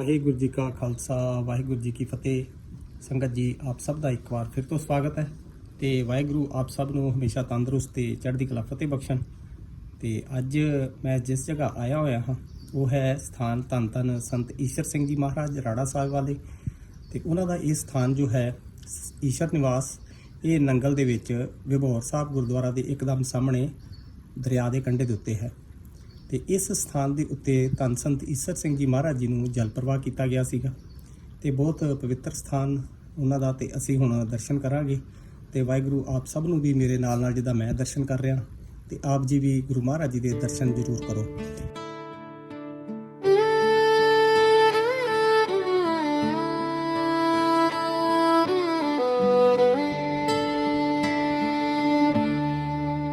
ਵਾਹਿਗੁਰੂ ਜੀ ਕਾ ਖਾਲਸਾ, ਵਾਹਿਗੁਰੂ ਜੀ ਕੀ ਫਤਿਹ। ਸੰਗਤ ਜੀ, ਆਪ ਸਭ ਦਾ ਇੱਕ ਵਾਰ ਫਿਰ ਤੋਂ ਸਵਾਗਤ ਹੈ। ਤੇ ਵਾਹਿਗੁਰੂ ਆਪ ਸਭ ਨੂੰ ਹਮੇਸ਼ਾ ਤੰਦਰੁਸਤ ਤੇ ਚੜ੍ਹਦੀ ਕਲਾ ਫਤਿਹ ਬਖਸ਼ਣ। ਤੇ ਅੱਜ ਮੈਂ ਜਿਸ ਜਗ੍ਹਾ ਆਇਆ ਹੋਇਆ ਹਾਂ, ਉਹ ਹੈ ਸਥਾਨ ਧੰਨ ਧੰਨ ਸੰਤ ਈਸ਼ਰ ਸਿੰਘ ਜੀ ਮਹਾਰਾਜ ਰਾੜਾ ਸਾਹਿਬ ਵਾਲੇ। ਤੇ ਉਹਨਾਂ ਦਾ ਇਹ ਸਥਾਨ ਜੋ ਹੈ, ਈਸ਼ਰ ਨਿਵਾਸ, ਇਹ ਨੰਗਲ ਦੇ ਵਿੱਚ ਵਿਭੌਰ ਸਾਹਿਬ ਗੁਰਦੁਆਰਾ ਦੇ ਇੱਕਦਮ ਸਾਹਮਣੇ ਦਰਿਆ ਦੇ ਕੰਢੇ ਦੇ ਉੱਤੇ ਹੈ। ਤੇ ਇਸ ਸਥਾਨ ਦੇ ਉੱਤੇ ਧੰਨ ਸੰਤ ਈਸਰ ਸਿੰਘ ਜੀ ਮਹਾਰਾਜ ਜੀ ਨੂੰ ਜਲ ਪ੍ਰਵਾਹ ਕੀਤਾ ਗਿਆ ਸੀਗਾ ਤੇ ਬਹੁਤ ਪਵਿੱਤਰ ਸਥਾਨ ਉਹਨਾਂ ਦਾ ਤੇ ਅਸੀਂ ਹੁਣ ਦਰਸ਼ਨ ਕਰਾਂਗੇ ਤੇ ਵਾਹਿਗੁਰੂ ਆਪ ਸਭ ਨੂੰ ਵੀ ਮੇਰੇ ਨਾਲ ਨਾਲ ਜਿੱਦਾਂ ਮੈਂ ਦਰਸ਼ਨ ਕਰ ਰਿਹਾ, ਤੇ ਆਪ ਜੀ ਵੀ ਗੁਰੂ ਮਹਾਰਾਜ ਜੀ ਦੇ ਦਰਸ਼ਨ ਜ਼ਰੂਰ ਕਰੋ।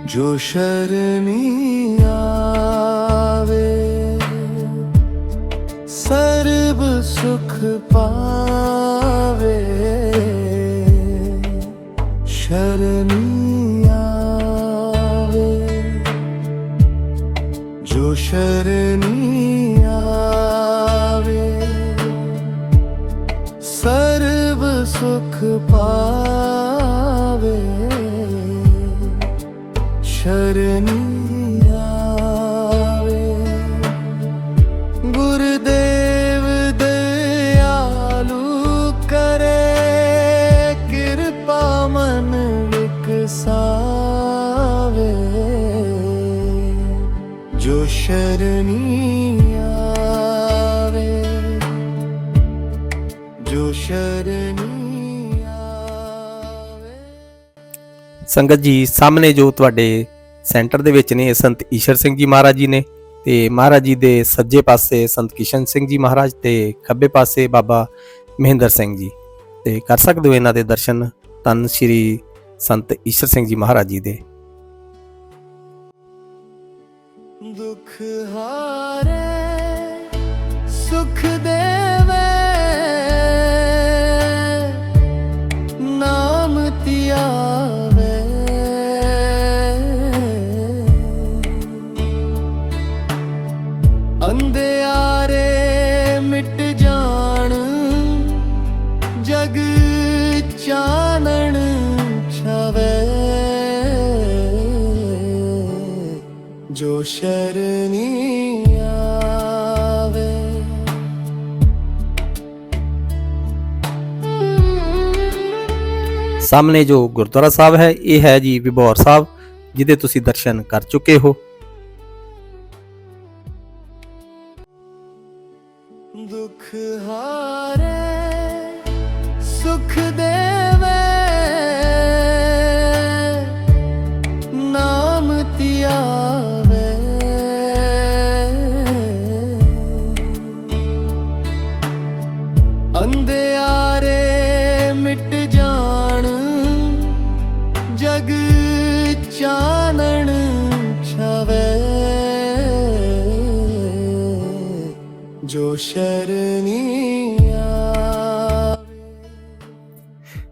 ਜੋ ਸ਼ਰਨੀ ਆਵੇ ਸੁਖ ਪਾਵੇ। ਸ਼ਰਨੀ ਆਵੇ। ਜੋ ਸ਼ਰਨੀ ਆਵੇ। ਸਰਬ ਸੁਖ ਪਾਵੇ। ਸ਼ਰਨੀ ਸ਼ਰਨੀ ਆਵੇ। ਜੋ ਸ਼ਰਨੀ ਆਵੇ। ਸੰਗਤ ਜੀ, ਸਾਹਮਣੇ ਜੋ ਤੁਹਾਡੇ ਸੈਂਟਰ ਦੇ ਵਿੱਚ ਨੇ, ਸੰਤ ਈਸ਼ਰ ਸਿੰਘ ਜੀ ਮਹਾਰਾਜ ਜੀ ਨੇ ਤੇ ਮਹਾਰਾਜ ਜੀ ਦੇ ਸੱਜੇ ਪਾਸੇ ਸੰਤ ਕਿਸ਼ਨ ਸਿੰਘ ਜੀ ਮਹਾਰਾਜ ਤੇ ਖੱਬੇ ਪਾਸੇ ਬਾਬਾ ਮਹਿੰਦਰ ਸਿੰਘ ਜੀ। ਤੇ ਕਰ ਸਕਦੇ ਹੋ ਇਹਨਾਂ ਦੇ ਦਰਸ਼ਨ ਤਨ ਸ਼੍ਰੀ ਸੰਤ ਈਸ਼ਰ ਸਿੰਘ ਜੀ ਮਹਾਰਾਜ ਜੀ ਦੇ। ਦੁਖ ਹਾਰੇ ਜੋ ਸ਼ਰਨੀ ਆਵੇ। ਸਾਹਮਣੇ ਜੋ ਗੁਰਦੁਆਰਾ ਸਾਹਿਬ ਹੈ ਇਹ ਹੈ ਜੀ ਵਿਭੌਰ ਸਾਹਿਬ ਜਿਹਦੇ ਤੁਸੀਂ ਦਰਸ਼ਨ ਕਰ ਚੁੱਕੇ ਹੋ। ਦੁਖ ਹਾਰੇ ਸੁਖ ਦੇਵੇ ਅੰਧਿਆਰੇ ਮਿਟ ਜਾਣ, ਜਗ ਚਾਨਣ ਛਵੇ। ਜੋ ਸ਼ਰਨੀ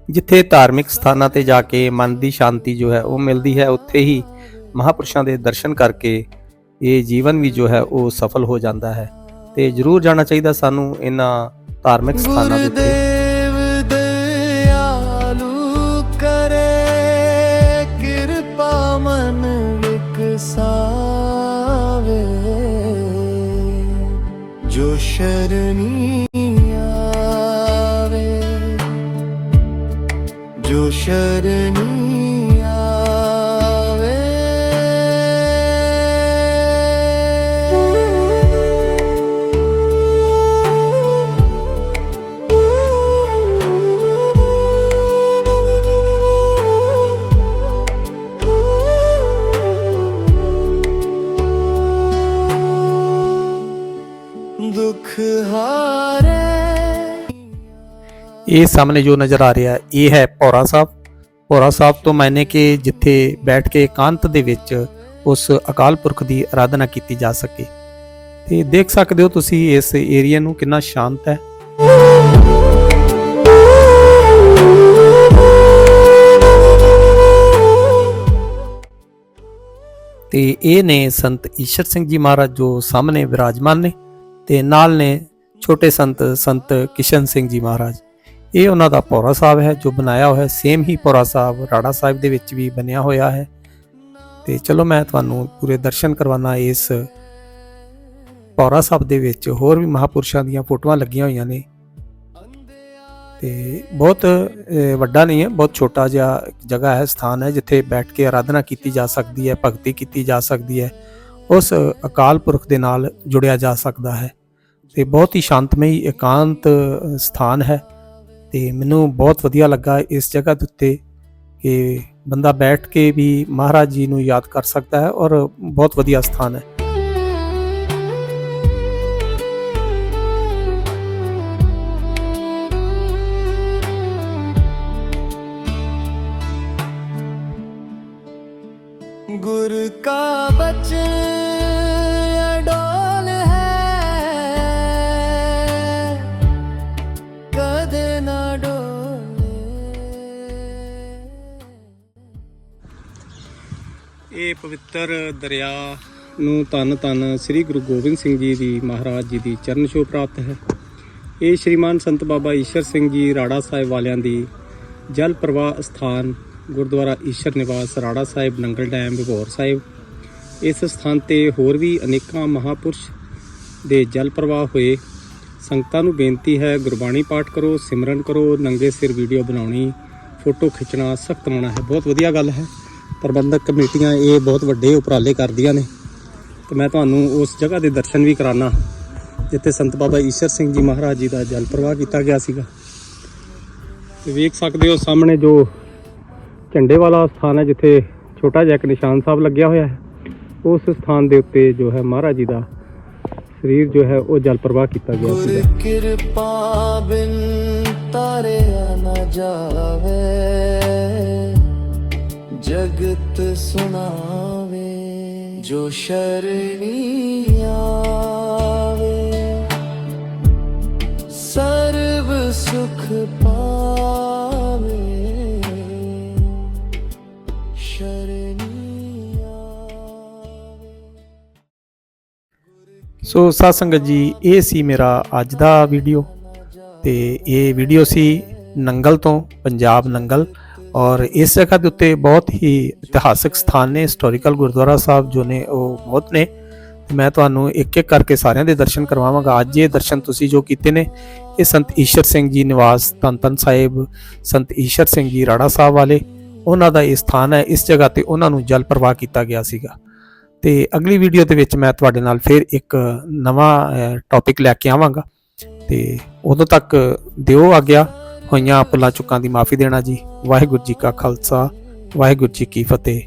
ਜਿੱਥੇ ਧਾਰਮਿਕ ਸਥਾਨਾਂ ਤੇ ਜਾ ਕੇ ਮਨ ਦੀ ਸ਼ਾਂਤੀ ਜੋ ਹੈ ਉਹ ਮਿਲਦੀ ਹੈ, ਉੱਥੇ ਹੀ ਮਹਾਪੁਰਸ਼ਾਂ ਦੇ ਦਰਸ਼ਨ ਕਰਕੇ ਇਹ ਜੀਵਨ ਵੀ ਜੋ ਹੈ ਉਹ ਸਫਲ ਹੋ ਜਾਂਦਾ ਹੈ। ਤੇ ਜ਼ਰੂਰ ਜਾਣਾ ਚਾਹੀਦਾ ਸਾਨੂੰ ਇਹਨਾਂ ਧਾਰਮਿਕ ਸਥਾਨਾਂ ਦੇ ਉੱਤੇ। ਗੁਰਦੇਵ ਦਇਆਲੂ ਕਰੇ, ਕਿਰਪਾ ਮਨ ਵਿਕਸਾਵੇ। ਜੋ ਸ਼ਰਨੀ ਆਵੇ, ਜੋ ਸ਼ਰਨੀ ਇਹ ਸਾਹਮਣੇ ਜੋ ਨਜ਼ਰ ਆ ਰਿਹਾ, ਇਹ ਹੈ ਭੌਰਾ ਸਾਹਿਬ। ਭੌਰਾ ਸਾਹਿਬ ਤੋਂ ਮੈਨੇ ਕਿ ਜਿੱਥੇ ਬੈਠ ਕੇ ਇਕਾਂਤ ਦੇ ਵਿੱਚ ਉਸ ਅਕਾਲ ਪੁਰਖ ਦੀ ਆਰਾਧਨਾ ਕੀਤੀ ਜਾ ਸਕੇ। ਤੇ ਦੇਖ ਸਕਦੇ ਹੋ ਤੁਸੀਂ ਇਸ ਏਰੀਆ ਨੂੰ ਕਿੰਨਾ ਸ਼ਾਂਤ ਹੈ। ਤੇ ਇਹ ਨੇ ਸੰਤ ਈਸ਼ਰ ਸਿੰਘ ਜੀ ਮਹਾਰਾਜ ਜੋ ਸਾਹਮਣੇ ਵਿਰਾਜਮਾਨ ਨੇ ਤੇ ਨਾਲ ਨੇ ਛੋਟੇ ਸੰਤ ਸੰਤ ਕਿਸ਼ਨ ਸਿੰਘ ਜੀ ਮਹਾਰਾਜ। ਇਹ ਉਹਨਾਂ ਦਾ ਪੌਰਾ ਸਾਹਿਬ ਹੈ, ਜੋ ਬਣਾਇਆ ਹੋਇਆ ਸੇਮ ਹੀ ਪੌਰਾ ਸਾਹਿਬ ਰਾੜਾ ਸਾਹਿਬ ਦੇ ਵਿੱਚ ਵੀ ਬਣਿਆ ਹੋਇਆ ਹੈ। ਤੇ ਚਲੋ ਮੈਂ ਤੁਹਾਨੂੰ ਪੂਰੇ ਦਰਸ਼ਨ ਕਰਵਾਉਣਾ ਇਸ ਪੌਰਾ ਸਾਹਿਬ ਦੇ ਵਿੱਚ। ਹੋਰ ਵੀ ਮਹਾਪੁਰਸ਼ਾਂ ਦੀਆਂ ਫੋਟੋਆਂ ਲੱਗੀਆਂ ਹੋਈਆਂ ਨੇ। ਤੇ ਬਹੁਤ ਵੱਡਾ ਨਹੀਂ ਹੈ, ਬਹੁਤ ਛੋਟਾ ਜਿਹਾ ਜਗ੍ਹਾ ਹੈ, ਸਥਾਨ ਹੈ, ਜਿੱਥੇ ਬੈਠ ਕੇ ਆਰਾਧਨਾ ਕੀਤੀ ਜਾ ਸਕਦੀ ਹੈ, ਭਗਤੀ ਕੀਤੀ ਜਾ ਸਕਦੀ ਹੈ। ਉਸ ਅਕਾਲ ਪੁਰਖ ਦੇ ਨਾਲ ਜੁੜਿਆ ਜਾ ਸਕਦਾ ਹੈ। ਤੇ ਬਹੁਤ ਹੀ ਸ਼ਾਂਤਮਈ, ਇਕਾਂਤ ਸਥਾਨ ਹੈ। ਤੇ ਮੈਨੂੰ ਬਹੁਤ ਵਧੀਆ ਲੱਗਾ ਇਸ ਜਗ੍ਹਾ ਦੇ ਉੱਤੇ ਕਿ ਬੰਦਾ ਬੈਠ ਕੇ ਵੀ ਮਹਾਰਾਜ ਜੀ ਨੂੰ ਯਾਦ ਕਰ ਸਕਦਾ ਹੈ ਔਰ ਬਹੁਤ ਵਧੀਆ ਸਥਾਨ ਹੈ। ਗੁਰ ਕਾ ਬਚਨ ਇਹ ਪਵਿੱਤਰ ਦਰਿਆ ਨੂੰ ਤਨ ਤਨ ਸ੍ਰੀ ਗੁਰੂ ਗੋਬਿੰਦ ਸਿੰਘ ਜੀ ਦੀ ਮਹਾਰਾਜ ਜੀ ਦੀ ਚਰਨ ਛੋਹ ਪ੍ਰਾਪਤ ਹੈ। ਇਹ ਸ਼੍ਰੀਮਾਨ ਸੰਤ ਬਾਬਾ ਈਸ਼ਰ ਸਿੰਘ ਜੀ ਰਾੜਾ ਸਾਹਿਬ ਵਾਲਿਆਂ ਦੀ ਜਲ ਪ੍ਰਵਾਹ ਸਥਾਨ ਗੁਰਦੁਆਰਾ ਈਸ਼ਰ ਨਿਵਾਸ ਰਾੜਾ ਸਾਹਿਬ ਨੰਗਲ ਡੈਮ ਵਿਭੋਰ ਸਾਹਿਬ। ਇਸ ਸਥਾਨ ਤੇ ਹੋਰ ਵੀ ਅਨੇਕਾਂ ਮਹਾਪੁਰਸ਼ ਦੇ ਜਲ ਪ੍ਰਵਾਹ ਹੋਏ। ਸੰਗਤਾਂ ਨੂੰ ਬੇਨਤੀ ਹੈ, ਗੁਰਬਾਣੀ ਪਾਠ ਕਰੋ, ਸਿਮਰਨ ਕਰੋ, ਨੰਗੇ ਸਿਰ ਵੀਡੀਓ ਬਣਾਉਣੀ, ਫੋਟੋ ਖਿੱਚਣਾ ਸਖਤ ਮਨਾ ਹੈ। ਬਹੁਤ ਵਧੀਆ ਗੱਲ ਹੈ। ਪ੍ਰਬੰਧਕ ਕਮੇਟੀਆਂ ਇਹ ਬਹੁਤ ਵੱਡੇ ਉਪਰਾਲੇ ਕਰਦੀਆਂ ਨੇ। ਤੇ ਮੈਂ ਤੁਹਾਨੂੰ ਉਸ ਜਗ੍ਹਾ ਦੇ ਦਰਸ਼ਨ ਵੀ ਕਰਾਣਾ ਜਿੱਥੇ ਸੰਤ ਬਾਬਾ ਈਸ਼ਰ ਸਿੰਘ ਜੀ ਮਹਾਰਾਜ ਜੀ ਦਾ ਜਲ ਪ੍ਰਵਾਹ ਕੀਤਾ ਗਿਆ ਸੀਗਾ। ਤੇ ਵੇਖ ਸਕਦੇ ਹੋ ਸਾਹਮਣੇ ਜੋ ਝੰਡੇ ਵਾਲਾ ਸਥਾਨ ਹੈ ਜਿੱਥੇ ਛੋਟਾ ਜਿਹਾ ਇੱਕ ਨਿਸ਼ਾਨ ਸਾਹਿਬ ਲੱਗਿਆ ਹੋਇਆ ਹੈ। ਉਸ ਸਥਾਨ ਦੇ ਉੱਤੇ ਜੋ ਹੈ ਮਹਾਰਾਜ ਜੀ ਦਾ ਸਰੀਰ ਜੋ ਹੈ ਉਹ ਜਲ ਪ੍ਰਵਾਹ ਕੀਤਾ ਗਿਆ ਸੀ ਕਿਰਪਾ ਬਿਨ ਤਾਰੇ ਨਾ ਜਾਵੇ। ਜਗਤ ਸੁਣਾਵੇ, ਜੋ ਸ਼ਰਣੀ ਆਵੇ। ਸਰਬ ਸੁਖ ਪਾਵੇ, ਸ਼ਰਣੀ ਆਵੇ। ਸੋ ਸਾਸੰਗ ਜੀ, ਇਹ ਸੀ ਮੇਰਾ ਅੱਜ ਦਾ ਵੀਡੀਓ ਤੇ ਇਹ ਵੀਡੀਓ ਸੀ ਨੰਗਲ ਤੋਂ, ਪੰਜਾਬ ਨੰਗਲ। ਔਰ ਇਸ ਜਗ੍ਹਾ ਦੇ ਉੱਤੇ ਬਹੁਤ ਹੀ ਇਤਿਹਾਸਕ ਸਥਾਨ ਨੇ ਹਿਸਟੋਰੀਕਲ ਗੁਰਦੁਆਰਾ ਸਾਹਿਬ ਜੋ ਨੇ, ਉਹ ਬਹੁਤ ਨੇ। ਮੈਂ ਤੁਹਾਨੂੰ ਇੱਕ ਇੱਕ ਕਰਕੇ ਸਾਰਿਆਂ ਦੇ ਦਰਸ਼ਨ ਕਰਵਾਵਾਂਗਾ। ਅੱਜ ਇਹ ਦਰਸ਼ਨ ਤੁਸੀਂ ਜੋ ਕੀਤੇ ਨੇ, ਇਹ ਸੰਤ ਈਸ਼ਰ ਸਿੰਘ ਜੀ ਨਿਵਾਸ, ਧੰਨ ਧੰਨ ਸਾਹਿਬ, ਸੰਤ ਈਸ਼ਰ ਸਿੰਘ ਜੀ ਰਾੜਾ ਸਾਹਿਬ ਵਾਲੇ, ਉਹਨਾਂ ਦਾ ਇਹ ਸਥਾਨ ਹੈ। ਇਸ ਜਗ੍ਹਾ ਤੇ ਉਹਨਾਂ ਨੂੰ ਜਲ ਪ੍ਰਵਾਹ ਕੀਤਾ ਗਿਆ ਸੀਗਾ। ਤੇ ਅਗਲੀ ਵੀਡੀਓ ਦੇ ਵਿੱਚ ਮੈਂ ਤੁਹਾਡੇ ਨਾਲ ਫਿਰ ਇੱਕ ਨਵਾਂ ਟੌਪਿਕ ਲੈ ਕੇ ਆਵਾਂਗਾ। ਤੇ ਉਦੋਂ ਤੱਕ ਦਿਓ ਆਗਿਆ। ਹੋਈਆਂ ਪੁੱਲਾਂ ਚੁੱਕਾਂ ਦੀ ਮਾਫੀ ਦੇਣਾ ਜੀ। ਵਾਹਿਗੁਰੂ ਜੀ ਕਾ ਖਾਲਸਾ, ਵਾਹਿਗੁਰੂ ਜੀ ਕੀ ਫਤਿਹ।